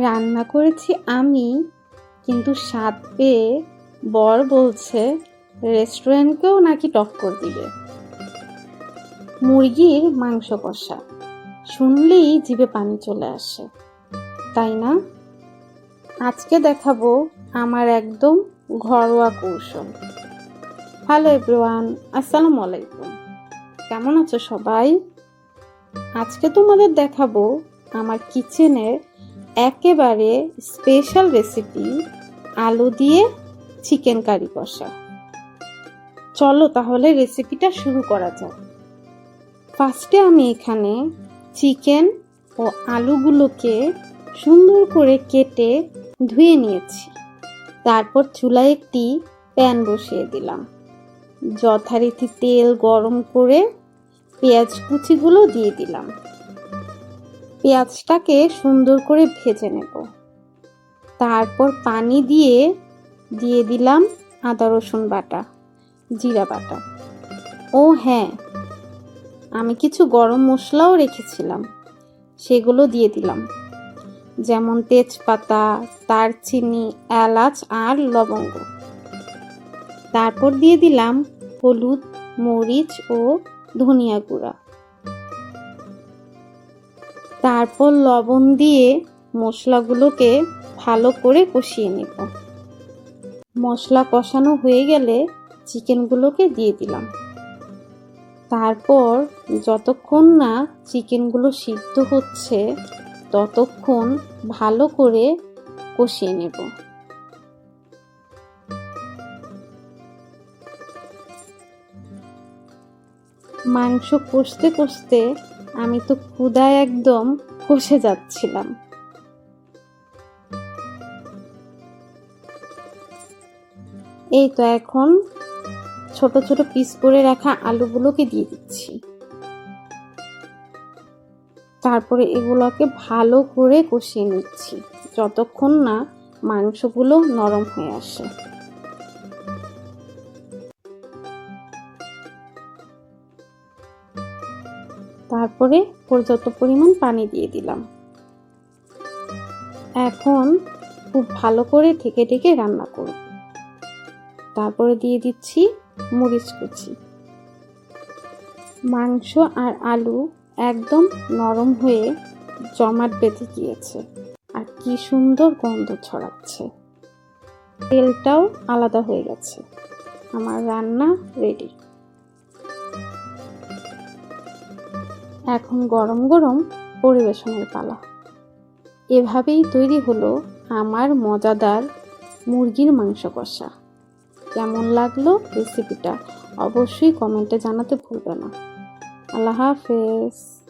রান্না করেছি আমি, কিন্তু স্বাদ পেয়ে বর বলছে, রেস্টুরেন্টকেও নাকি টক্কর দিবে? মুরগির মাংস কষা। শুনলেই জিভে পানি চলে আসে। তাই না? আজকে দেখাবো আমার একদম ঘরোয়া কৌশল। হ্যালো এভরিওয়ান, আসসালামু আলাইকুম। কেমন আছো সবাই? আজকে তোমাদের দেখাবো আমার কিচেনের একেবারে স্পেশাল রেসিপি আলু দিয়ে চিকেন কারি কষা। চলো তাহলে রেসিপিটা শুরু করা যাক। ফার্স্টে আমি এখানে চিকেন ও আলুগুলোকে সুন্দর করে কেটে ধুয়ে নিয়েছি। তারপর চুলায় একটি প্যান বসিয়ে দিলাম। যথারীতি তেল গরম করে পেঁয়াজ কুচিগুলো দিয়ে দিলাম। পেঁয়াজটাকে সুন্দর করে ভেজে নেব। তারপর পানি দিয়ে দিয়ে দিলাম আদা, রসুন বাটা, জিরা বাটা। ও হ্যাঁ আমি কিছু গরম মশলাও রেখেছিলাম, সেগুলো দিয়ে দিলাম। যেমন তেজপাতা, দারচিনি, এলাচ আর লবঙ্গ। তারপর দিয়ে দিলাম হলুদ, মরিচ ও ধনিয়া গুঁড়া। তারপর লবণ দিয়ে মশলাগুলোকে ভালো করে কষিয়ে নেব। মশলা কষানো হয়ে গেলে চিকেনগুলোকে দিয়ে দিলাম। তারপর যতক্ষণ না চিকেনগুলো সিদ্ধ হচ্ছে, ততক্ষণ ভালো করে কষিয়ে নেব। মাংস কষতে কষতে আমি তো ক্ষুদায় একদম কষে যাচ্ছিলাম। এই তো এখন ছোট ছোট পিস করে রাখা আলুগুলোকে দিয়ে দিচ্ছি। তারপরে এগুলোকে ভালো করে কষিয়ে নিচ্ছি, যতক্ষণ না মাংসগুলো নরম হয়ে আসে। তারপরে পর্যাপ্ত পরিমাণ পানি দিয়ে দিলাম। এখন খুব ভালো করে ঢেকে ঢেকে রান্না করব। তারপরে দিয়ে দিচ্ছি মরিচ কুচি। মাংস আর আলু একদম নরম হয়ে জমাট বেঁধে গিয়েছে আর কি সুন্দর গন্ধ ছড়াচ্ছে। তেলটাও আলাদা হয়ে গেছে। আমার রান্না রেডি এখন গরম গরম পরিবেশনের পালা। এভাবেই তৈরি হলো আমার মজাদার মুরগির মাংস কষা। কেমন লাগল রেসিপিটা? অবশ্যই কমেন্টে জানাতে ভুলবে না। আল্লাহ হাফেজ।